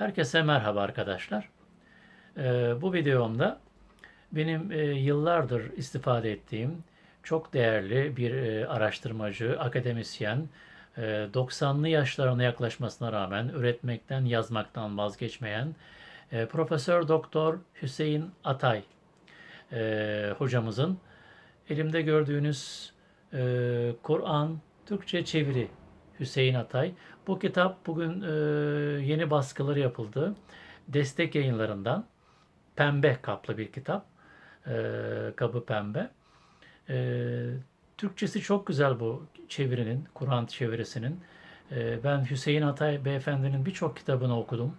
Herkese merhaba arkadaşlar. Ee, bu videomda benim e, yıllardır istifade ettiğim çok değerli bir e, araştırmacı, akademisyen, e, 90'lı yaşlarına yaklaşmasına rağmen üretmekten, yazmaktan vazgeçmeyen e, Profesör Doktor Hüseyin Atay hocamızın elimde gördüğünüz Kur'an Türkçe çeviri Hüseyin Atay. Bu kitap bugün e, yeni baskıları yapıldı. Destek yayınlarından pembe kaplı bir kitap. E, kabı pembe. E, Türkçesi çok güzel bu çevirinin, Kur'an çevirisinin. E, ben Hüseyin Atay beyefendinin birçok kitabını okudum.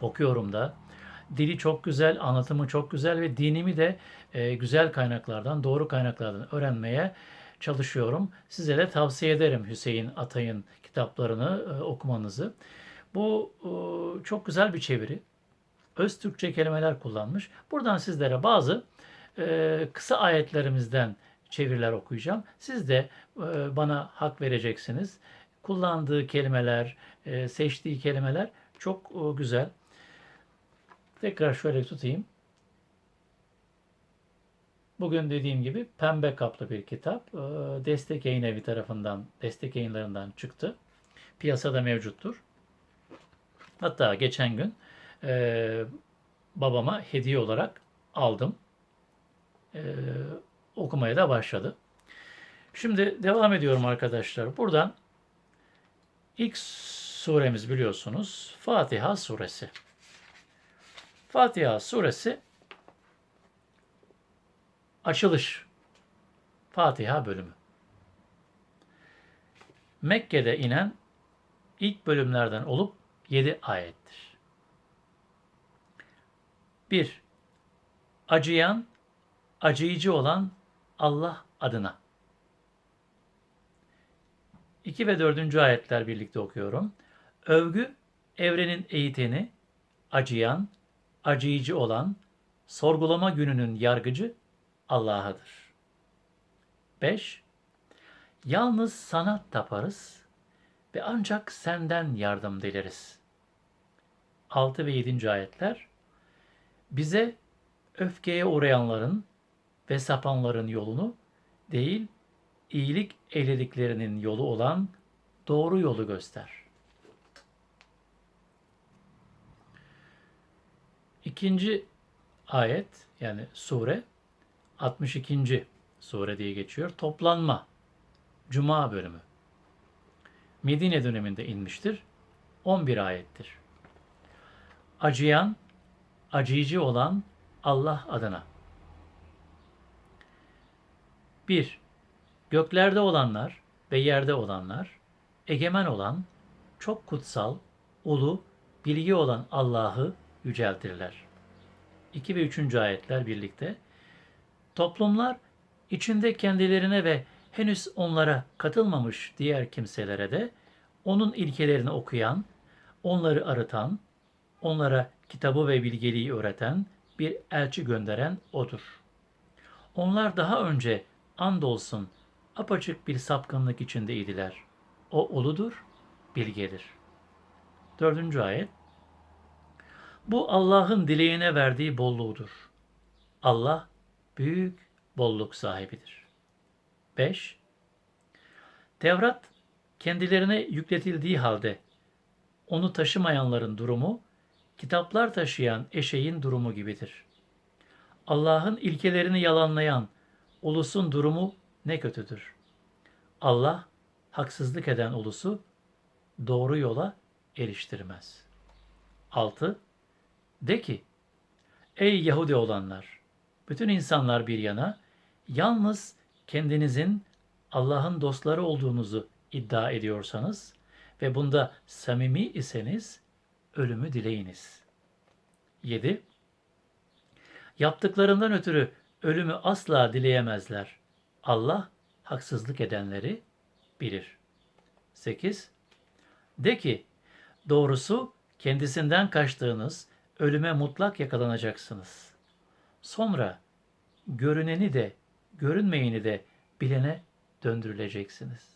Okuyorum da. Dili çok güzel, anlatımı çok güzel ve dinimi de e, güzel kaynaklardan, doğru kaynaklardan öğrenmeye çalışıyorum. Size de tavsiye ederim Hüseyin Atay'ın kitaplarını e, okumanızı. Bu e, çok güzel bir çeviri. Öz Türkçe kelimeler kullanmış. Buradan sizlere bazı e, kısa ayetlerimizden çeviriler okuyacağım. Siz de bana hak vereceksiniz. Kullandığı kelimeler, seçtiği kelimeler çok güzel. Tekrar şöyle tutayım. Bugün dediğim gibi pembe kaplı bir kitap. Ee, Destek Yayın Evi tarafından, destek yayınlarından çıktı. Piyasada mevcuttur. Hatta geçen gün e, babama hediye olarak aldım. E, okumaya da başladı. Şimdi devam ediyorum arkadaşlar. Buradan ilk suremiz biliyorsunuz Fatiha suresi. Fatiha suresi açılış Fatiha bölümü. Mekke'de inen ilk bölümlerden olup 7 ayettir. 1. Acıyan, acıyıcı olan Allah adına. 2 ve 4. ayetler birlikte okuyorum. Övgü, evrenin eğiteni, acıyan, acıyıcı olan, sorgulama gününün yargıcı Allah'adır. 5. Yalnız sana taparız ve ancak senden yardım dileriz. 6 ve 7. ayetler bize öfkeye uğrayanların ve sapanların yolunu değil, iyilik eylediklerinin yolu olan doğru yolu göster. İkinci ayet yani sure 62. sure diye geçiyor. Toplanma Cuma bölümü. Medine döneminde inmiştir. 11 ayettir. Acıyan, acıyıcı olan Allah adına. 1. Göklerde olanlar ve yerde olanlar, egemen olan, çok kutsal, ulu, bilgi olan Allah'ı yüceltirler. 2 ve 3. ayetler birlikte. Toplumlar içinde kendilerine ve henüz onlara katılmamış diğer kimselere de onun ilkelerini okuyan, onları arıtan, onlara kitabı ve bilgeliği öğreten bir elçi gönderen odur. Onlar daha önce andolsun apaçık bir sapkınlık içindeydiler. O uludur, bilgedir. Dördüncü ayet. Bu Allah'ın dileğine verdiği bolluğudur. Allah büyük bolluk sahibidir. 5. Tevrat kendilerine yükletildiği halde onu taşımayanların durumu kitaplar taşıyan eşeğin durumu gibidir. Allah'ın ilkelerini yalanlayan ulusun durumu ne kötüdür. Allah haksızlık eden ulusu doğru yola eriştirmez. 6. De ki, ey Yahudi olanlar, bütün insanlar bir yana, yalnız kendinizin Allah'ın dostları olduğunuzu iddia ediyorsanız ve bunda samimi iseniz ölümü dileyiniz. 7. Yaptıklarından ötürü ölümü asla dileyemezler. Allah haksızlık edenleri bilir. 8. De ki, doğrusu kendisinden kaçtığınız ölüme mutlak yakalanacaksınız. Sonra görüneni de görünmeyeni de bilene döndürüleceksiniz.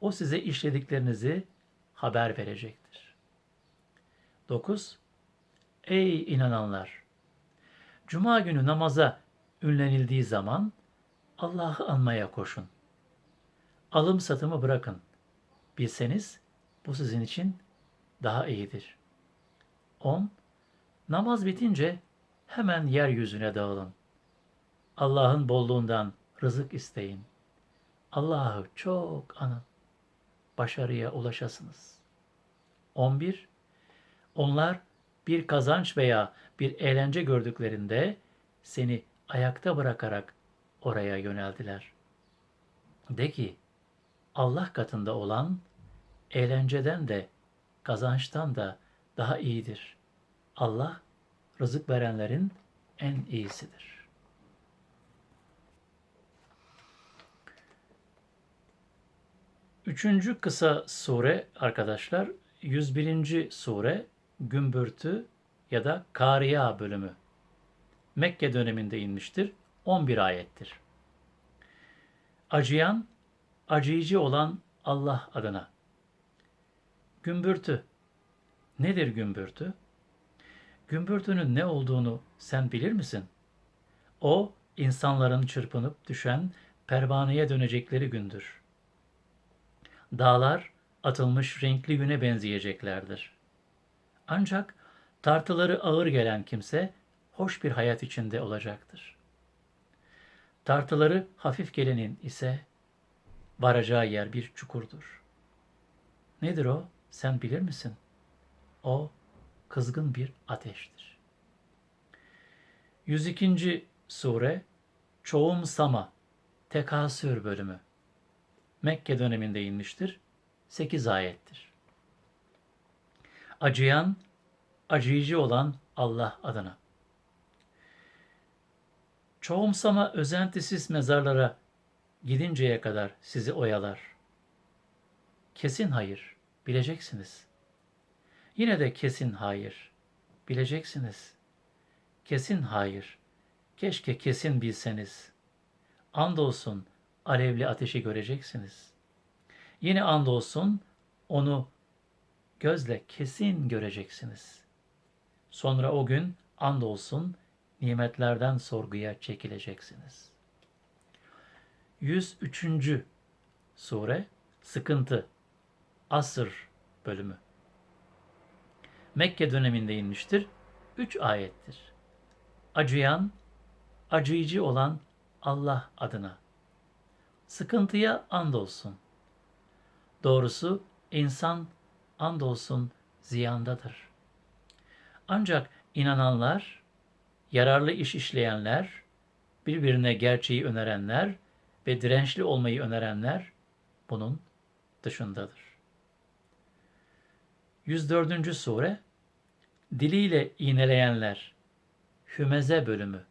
O size işlediklerinizi haber verecektir. 9. Ey inananlar! Cuma günü namaza ünlenildiği zaman Allah'ı anmaya koşun. Alım satımı bırakın. Bilseniz bu sizin için daha iyidir. 10. Namaz bitince hemen yeryüzüne dağılın. Allah'ın bolluğundan rızık isteyin. Allah'ı çok anın. Başarıya ulaşasınız. 11. Onlar bir kazanç veya bir eğlence gördüklerinde seni ayakta bırakarak oraya yöneldiler. De ki, Allah katında olan eğlenceden de kazançtan da daha iyidir. Allah rızık verenlerin en iyisidir. Üçüncü kısa sure arkadaşlar 101. sure Gümbürtü ya da Kariya bölümü. Mekke döneminde inmiştir. 11 ayettir. Acıyan, acıyıcı olan Allah adına. Gümbürtü. Nedir gümbürtü? Gümbürtünün ne olduğunu sen bilir misin? O, insanların çırpınıp düşen pervaneye dönecekleri gündür. Dağlar atılmış renkli güne benzeyeceklerdir. Ancak tartıları ağır gelen kimse hoş bir hayat içinde olacaktır. Tartıları hafif gelenin ise varacağı yer bir çukurdur. Nedir o? Sen bilir misin? O kızgın bir ateştir. 102. sure Çoğum Sama Tekasür bölümü Mekke döneminde inmiştir. 8 ayettir. Acıyan, acıyıcı olan Allah adına. Çoğumsama özentisiz mezarlara gidinceye kadar sizi oyalar. Kesin hayır, bileceksiniz. Yine de kesin hayır, bileceksiniz. Kesin hayır, keşke kesin bilseniz. Andolsun alevli ateşi göreceksiniz. Yine andolsun onu gözle kesin göreceksiniz. Sonra o gün andolsun nimetlerden sorguya çekileceksiniz. 103. sure Sıkıntı Asır bölümü Mekke döneminde inmiştir. 3 ayettir. Acıyan, acıyıcı olan Allah adına. Sıkıntıya andolsun. Doğrusu insan andolsun ziyandadır. Ancak inananlar, yararlı iş işleyenler, birbirine gerçeği önerenler ve dirençli olmayı önerenler bunun dışındadır. 104. sure Diliyle iğneleyenler Hümeze bölümü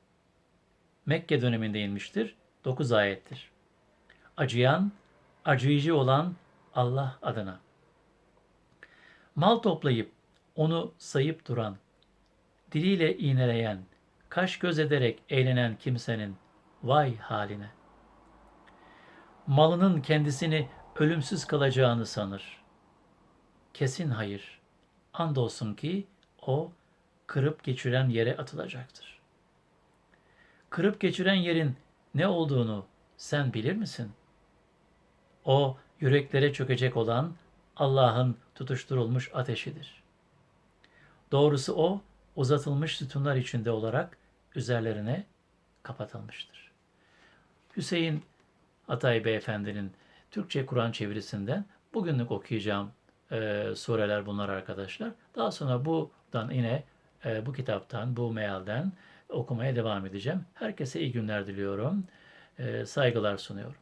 Mekke döneminde inmiştir. 9 ayettir. Acıyan, acıyıcı olan Allah adına. Mal toplayıp onu sayıp duran, diliyle iğneleyen, kaş göz ederek eğlenen kimsenin vay haline. Malının kendisini ölümsüz kalacağını sanır. Kesin hayır. Andolsun ki o kırıp geçiren yere atılacaktır. Kırıp geçiren yerin ne olduğunu sen bilir misin? O yüreklere çökecek olan Allah'ın tutuşturulmuş ateşidir. Doğrusu o uzatılmış sütunlar içinde olarak üzerlerine kapatılmıştır. Hüseyin Atay Beyefendi'nin Türkçe Kur'an çevirisinden bugünlük okuyacağım e, sureler bunlar arkadaşlar. Daha sonra buradan yine e, bu kitaptan, bu mealden okumaya devam edeceğim. Herkese iyi günler diliyorum. E, saygılar sunuyorum.